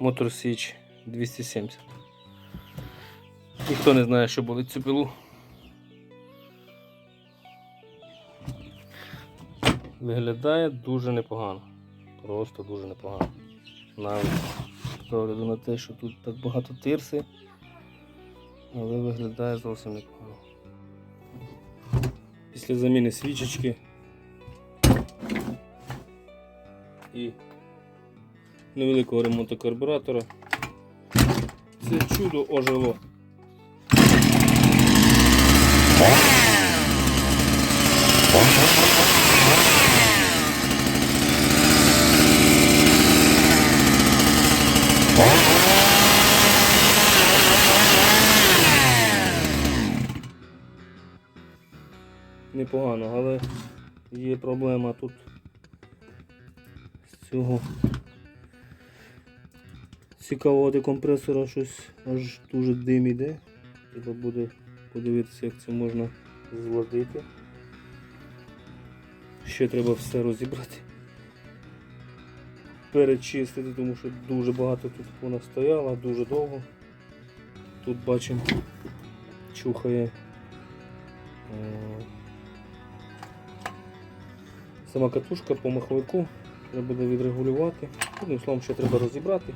Мотор Січ 270. Ніхто не знає, що болить цю пилу. Виглядає дуже непогано. Просто дуже непогано. Навіть з огляду на те, що тут так багато тирси, але виглядає зовсім непогано. Після заміни свічечки і невеликого ремонту карбюратора це чудо ожило. Непогано, але є проблема тут з цього цікавого декомпресора щось аж дуже дим іде. Треба буде подивитися, як це можна зладити. Ще треба все розібрати. Перечистити, тому що дуже багато тут вона стояла, дуже довго. Тут бачимо, чухає. е, Сама катушка по маховику треба буде відрегулювати. Одним словом, ще треба розібрати.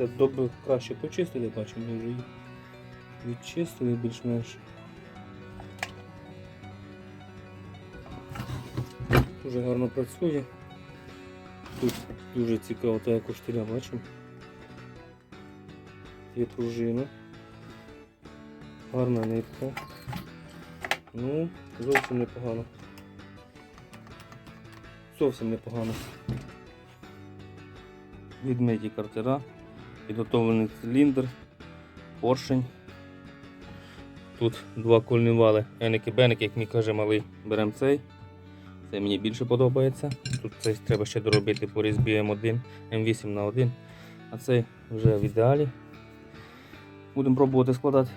Все добре краще почистили, бачимо, ми вже її відчистили більш-менш. Дуже гарно працює. Тут дуже цікаво, та як штиля бачимо. Є пружина. Гарна нитка. Ну, зовсім непогано. Зовсім непогано. Відмиті картера, підготовлений циліндр, поршень. Тут два кольні вали, еники-беники, як мій каже малий, беремо цей. Це мені більше подобається. Тут цей треба ще доробити по різьбі М1, М8 на 1, а цей вже в ідеалі. Будемо пробувати складати.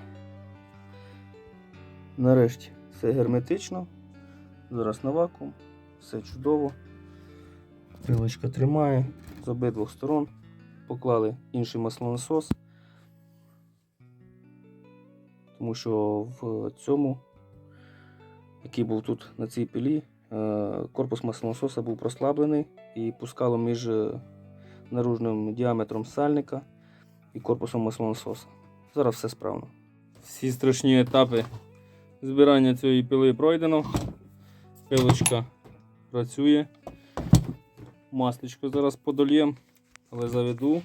Нарешті все герметично. Зараз на вакуум, все чудово. Пилочка тримає з обидвох сторон. Поклали інший маслонасос, тому що в цьому, який був тут на цій пилі, е, корпус маслонасоса був прослаблений і пускало між е, наружним діаметром сальника і корпусом маслонасоса. Зараз все справно. Всі страшні етапи збирання цієї пили пройдено. Пилочка працює. Масличко зараз подольєм, але заведу.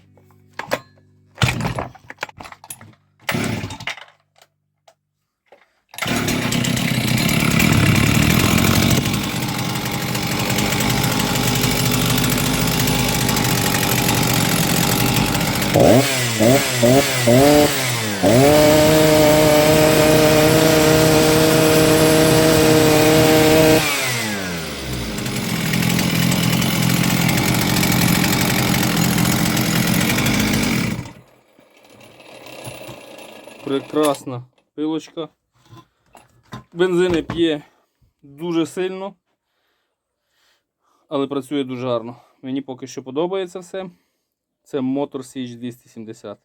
Прекрасна пилочка. Бензини п'є дуже сильно, але працює дуже гарно. Мені поки що подобається все. Це Motor Siege 270.